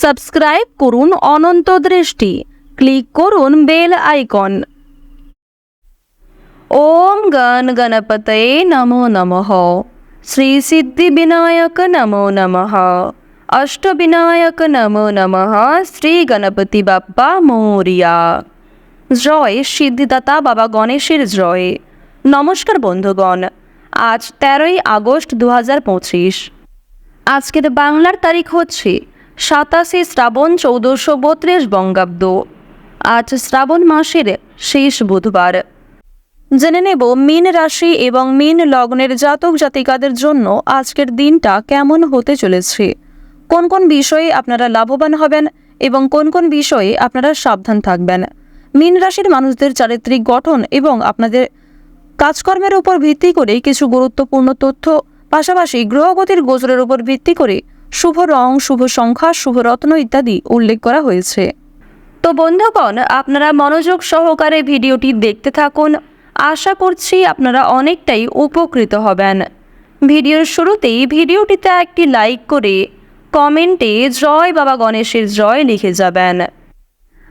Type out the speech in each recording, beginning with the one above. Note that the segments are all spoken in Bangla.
সাবস্ক্রাইব করুন অনন্ত দৃষ্টি। ক্লিক করুন বেল আইকন। ওম গণ গণপতয়ে নমো নমঃ। শ্রী সিদ্ধি বিনায়ক নমো নমঃ। অষ্টবিনায়ক নমো নমঃ। শ্রী গণপতি বাপ্পা মৌরিয়া। জয় সিদ্ধিদাতা বাবা গণেশের জয়। নমস্কার বন্ধুগণ, আজ তেরোই আগস্ট দু হাজার পঁচিশ। আজকের বাংলার তারিখ হচ্ছে সাতাশে শ্রাবণ চৌদ্দশো বত্রিশ বঙ্গাব্দ। আজ শ্রাবণ মাসের শেষ বুধবার। জেনে নেব মীন রাশি এবং মীন লগ্নের জাতক জাতিকাদের জন্য আজকের দিনটা কেমন হতে চলেছে। কোন কোন বিষয়ে আপনারা লাভবান হবেন এবং কোন কোন বিষয়ে আপনারা সাবধান থাকবেন। মীন রাশির মানুষদের চারিত্রিক গঠন এবং আপনাদের কাজকর্মের উপর ভিত্তি করে কিছু গুরুত্বপূর্ণ তথ্য, পাশাপাশি গ্রহগতির গোচরের উপর ভিত্তি করে শুভ রং, শুভ সংখ্যা, শুভ রত্ন ইত্যাদি উল্লেখ করা হয়েছে। তো বন্ধুগণ, আপনারা মনোযোগ সহকারে ভিডিওটি দেখতে থাকুন। আশা করছি আপনারা অনেকটাই উপকৃত হবেন। ভিডিওর শুরুতেই ভিডিওটিতে একটি লাইক করে কমেন্টে জয় বাবা গণেশের জয় লিখে যাবেন।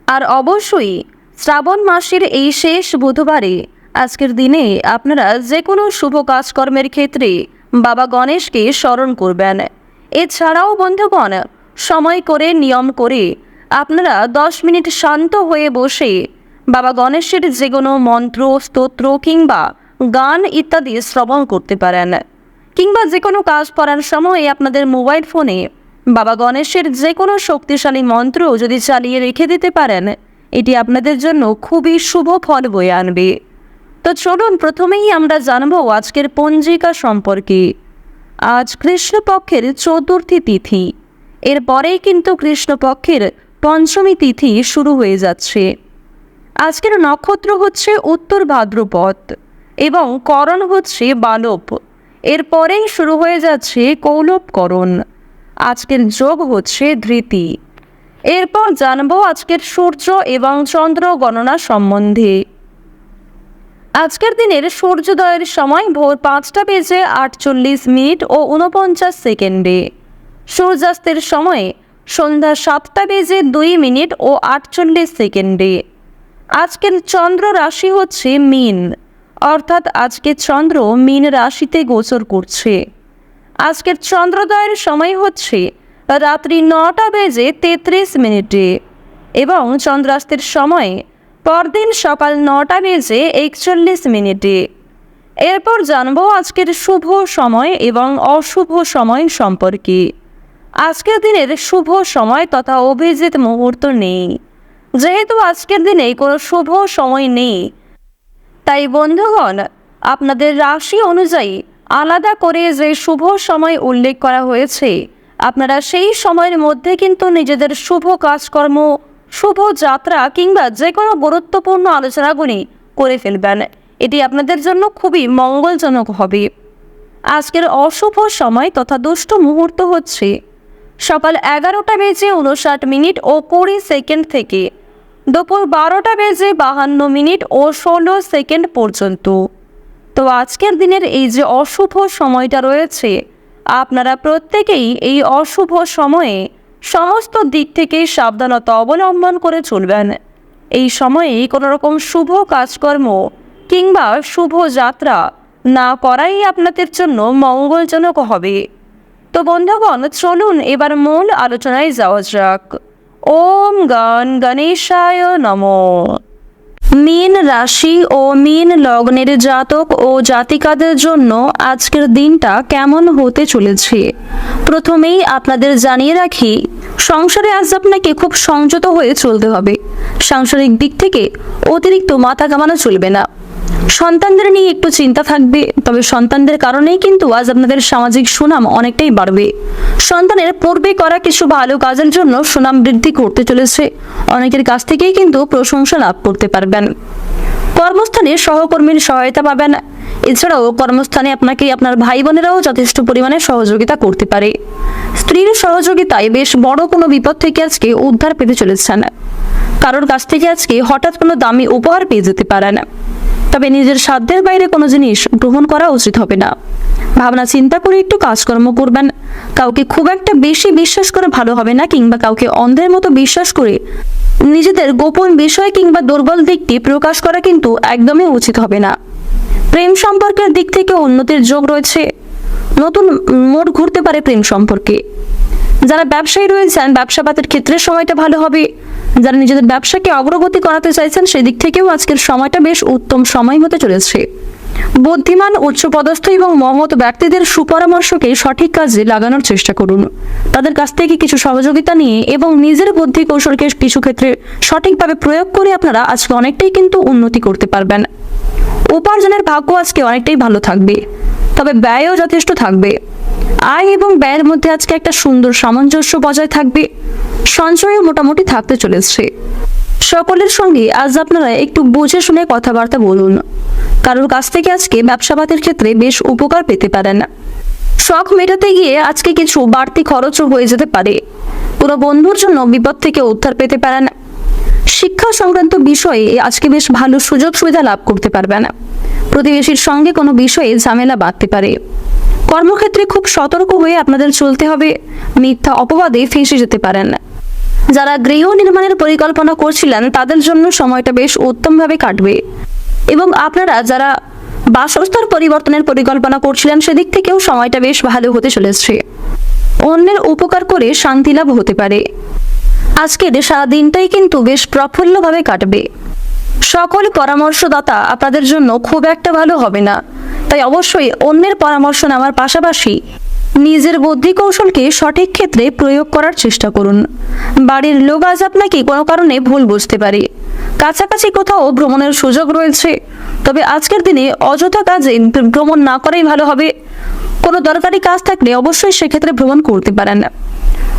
আর অবশ্যই শ্রাবণ মাসের এই শেষ বুধবারে আজকের দিনে আপনারা যে কোনো শুভ কাজকর্মের ক্ষেত্রে বাবা গণেশকে স্মরণ করবেন। এছাড়াও, বন্ধুগণ, সময় করে নিয়ম করে। আপনারা দশ মিনিট শান্ত হয়ে বসে বাবা গণেশের যে কোনো মন্ত্র, স্তোত্র কিংবা গান ইত্যাদি শ্রবণ করতে পারেন। কিংবা যে কোনো কাজ করার সময় আপনাদের মোবাইল ফোনে বাবা গণেশের যে কোনো শক্তিশালী মন্ত্র যদি চালিয়ে রেখে দিতে পারেন, এটি আপনাদের জন্য খুবই শুভ ফল বয়ে আনবে। তো চলুন, প্রথমেই আমরা জানব আজকের পঞ্জিকা সম্পর্কে। আজ কৃষ্ণপক্ষের চতুর্থী তিথি। এরপরেই কিন্তু কৃষ্ণপক্ষের পঞ্চমী তিথি শুরু হয়ে যাচ্ছে। আজকের নক্ষত্র হচ্ছে উত্তর ভাদ্রপদ এবং করণ হচ্ছে বালব। এরপরেই শুরু হয়ে যাচ্ছে কৌলবকরণ। আজকের যোগ হচ্ছে ধৃতি। এরপর জানব আজকের সূর্য এবং চন্দ্র গণনা সম্বন্ধে। আজকের দিনের সূর্যোদয়ের সময় ভোর পাঁচটা বেজে আটচল্লিশ মিনিট ও উনপঞ্চাশ সেকেন্ডে। সূর্যাস্তের সময় সন্ধ্যা সাতটা বেজে দুই মিনিট ও আটচল্লিশ সেকেন্ডে। আজকের চন্দ্র রাশি হচ্ছে মিন, অর্থাৎ আজকে চন্দ্র মিন রাশিতে গোচর করছে। আজকের চন্দ্রোদয়ের সময় হচ্ছে রাত্রি নটা বেজে তেত্রিশ মিনিটে এবং চন্দ্রাস্তের সময় পরদিন সকাল নটা বেজে একচল্লিশ মিনিটে। এরপর জানব আজকের শুভ সময় এবং অশুভ সময় সম্পর্কে। আজকের দিনের শুভ সময় তথা অভিজিৎ মুহূর্ত নেই। যেহেতু আজকের দিনে কোনো শুভ সময় নেই, তাই বন্ধুগণ, আপনাদের রাশি অনুযায়ী আলাদা করে যে শুভ সময় উল্লেখ করা হয়েছে, আপনারা সেই সময়ের মধ্যে কিন্তু নিজেদের শুভ কাজকর্ম শুভ যাত্রা কিংবা যে কোনো গুরুত্বপূর্ণ আলোচনাগুলি করে ফেলবেন। এটি আপনাদের জন্য খুবই মঙ্গলজনক হবে। আজকের অশুভ সময় তথা দুষ্ট মুহূর্ত হচ্ছে সকাল এগারোটা বেজে উনষাট মিনিট ও কুড়ি সেকেন্ড থেকে দুপুর বারোটা বেজে বাহান্ন মিনিট ও ষোলো সেকেন্ড পর্যন্ত। তো আজকের দিনের এই যে অশুভ সময়টা রয়েছে, আপনারা প্রত্যেকেই এই অশুভ সময়ে সমস্ত দিক থেকে সাবধানতা অবলম্বন করে চলবেন। এই সময়ে কোনো রকম শুভ কাজকর্ম কিংবা শুভ যাত্রা না করাই আপনাদের জন্য মঙ্গলজনক হবে। তো বন্ধুগণ, চলুন এবার মূল আলোচনায় যাওয়া যাক। ওম গণ গণেশায় নমঃ। মীন রাশি ও মীন লগ্নের জাতক ও জাতিকাদের জন্য আজকের দিনটা কেমন হতে চলেছে? প্রথমেই আপনাদের জানিয়ে রাখি, সংসারে আজ আপনাকে খুব সংযত হয়ে চলতে হবে। সাংসারিক দিক থেকে অতিরিক্ত মাথা কামানো চলবে না। সন্তানদের নিয়ে একটু চিন্তা থাকবে, তবে সন্তানদের কারণেই কিন্তু আজ আপনাদের সামাজিক সুনাম অনেকটাই বাড়বে। সন্তানের পূর্বে করা কিছু ভালো কাজের জন্য সুনাম বৃদ্ধি করতে চলেছে। অনেকের কাছ থেকেই কিন্তু প্রশংসা লাভ করতে পারবেন। কর্মস্থানে সহকর্মীর সহায়তা পাবেন। এছাড়াও কর্মস্থানে আপনাকে আপনার ভাই বোনেরাও যথেষ্ট পরিমাণে সহযোগিতা করতে পারে। স্ত্রীর সহযোগিতায় বেশ বড় কোনো বিপদ থেকে আজকে উদ্ধার পেতে চলেছেন। কারোর কাছ থেকে আজকে হঠাৎ কোনো দামি উপহার পেয়ে যেতে পারেন। তবে নিজের সাধ্যের বাইরে কোনো জিনিস গ্রহণ করা উচিত হবে না। ভাবনা চিন্তা করে একটু কাজকর্ম করবেন। কাউকে খুব একটা বেশি বিশ্বাস করে ভালো হবে না কিংবা কাউকে অন্ধের মতো বিশ্বাস করে নিজেদের গোপন বিষয় কিংবা দুর্বল দিকটি প্রকাশ করা কিন্তু একদমই উচিত হবে না। প্রেম সম্পর্কের দিক থেকে উন্নতির যোগ রয়েছে। নতুন মোড় ঘুরতে পারে প্রেম সম্পর্কে। যারা ব্যবসায়ী রয়েছেন, ব্যবসাপাতের ক্ষেত্রে সময়টা ভালো হবে। যারা নিজেদের ব্যবসাকে অগ্রগতি করাতে চাইছেন, সেদিক থেকেও আজকের সময়টা বেশ উত্তম সময় হতে চলেছে। বুদ্ধিমান, উচ্চপদস্থ এবং মহৎ ব্যক্তিদের সুপরামর্শকে সঠিক কাজে লাগানোর চেষ্টা করুন। তাদের কাছ থেকে কিছু সহযোগিতা নিয়ে এবং নিজের বুদ্ধি কৌশলকে কিছু ক্ষেত্রে সঠিকভাবে প্রয়োগ করে আপনারা আজকে অনেকটাই কিন্তু উন্নতি করতে পারবেন। উপার্জনের ভাগ্য আজকে অনেকটাই ভালো থাকবে, তবে ব্যয়ও যথেষ্ট থাকবে। আয় এবং ব্যয়ের মধ্যে আজকে একটা সুন্দর সামঞ্জস্য বজায় থাকবে। সঞ্চয়ও মোটামুটি থাকতে চলেছে। সকলের সঙ্গে আজ আপনারা একটু বুঝে শুনে কথাবার্তা বলুন। কারোর কাছ থেকে আজকে ব্যবসাপাতের ক্ষেত্রে বেশ উপকার পেতে পারেন। শখ মেটাতে গিয়ে আজকে কিছু বাড়তি খরচও হয়ে যেতে পারে। পুরো বন্ধুর জন্য বিপদ থেকে উদ্ধার পেতে পারেন। শিক্ষা সংক্রান্ত বিষয়ে আজকে বেশ ভালো সুযোগ সুবিধা লাভ করতে পারবেন। প্রতিবেশীর সঙ্গে কোনো বিষয়ে ঝামেলা বাঁধতে পারে। কর্মক্ষেত্রে খুব সতর্ক হয়ে আপনাদের চলতে হবে। মিথ্যা অপবাদে ফেঁসে যেতে পারেন। যারা গৃহ নির্মাণের পরিকল্পনা করছিলেন, তাদের জন্য সময়টা বেশ উত্তমভাবে কাটবে। এবং আপনারা যারা বাসস্থান পরিবর্তনের পরিকল্পনা করছিলেন, সেদিক থেকেও সময়টা বেশ ভালো হতে চলেছে। অন্যের উপকার করে শান্তি লাভ হতে পারে। আজকের সারা দিনটাই কিন্তু বেশ প্রফুল্লভাবে কাটবে। সকল পরামর্শদাতা আপনাদের জন্য খুব একটা ভালো হবে না। তাই অবশ্যই অন্যের পরামর্শ নেওয়ার পাশাপাশি নিজের বুদ্ধি কৌশলকে সঠিক ক্ষেত্রে প্রয়োগ করার চেষ্টা করুন। বাড়ির লোক আজ আপনাকে কোনো কারণে ভুল বুঝতে পারে। কাছাকাছি কোথাও ভ্রমণের সুযোগ রয়েছে। তবে আজকের দিনে অযথা কাজে ভ্রমণ না করাই ভালো হবে। কোনো দরকারি কাজ থাকলে অবশ্যই সেক্ষেত্রে ভ্রমণ করতে পারেন।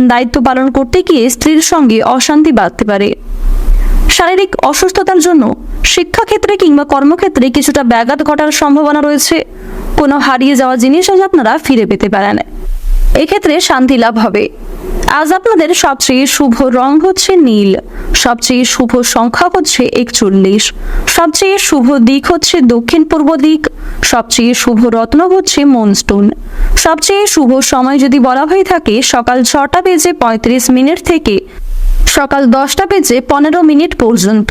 দায়িত্ব পালন করতে গিয়ে স্ত্রীর সঙ্গে অশান্তি বাড়তে পারে। শারীরিক অসুস্থতার জন্য শিক্ষাক্ষেত্রে কিংবা কর্মক্ষেত্রে কিছুটা ব্যাঘাত ঘটার সম্ভাবনা রয়েছে। কোনো হারিয়ে যাওয়া জিনিস আজ আপনারা ফিরে পেতে পারেন। এক্ষেত্রে শান্তি লাভ হবে। আজ আপনাদের সবচেয়ে শুভ রং হচ্ছে নীল, সবচেয়ে শুভ সংখ্যা হচ্ছে একচল্লিশ, সবচেয়ে শুভ দিক হচ্ছে দক্ষিণ পূর্ব দিক, সবচেয়ে শুভ রত্ন হচ্ছে মনস্টোন সবচেয়ে শুভ সময় যদি বলা হয়ে থাকে, সকাল ছটা বেজে পঁয়ত্রিশ মিনিট থেকে সকাল দশটা বেজে পনেরো মিনিট পর্যন্ত।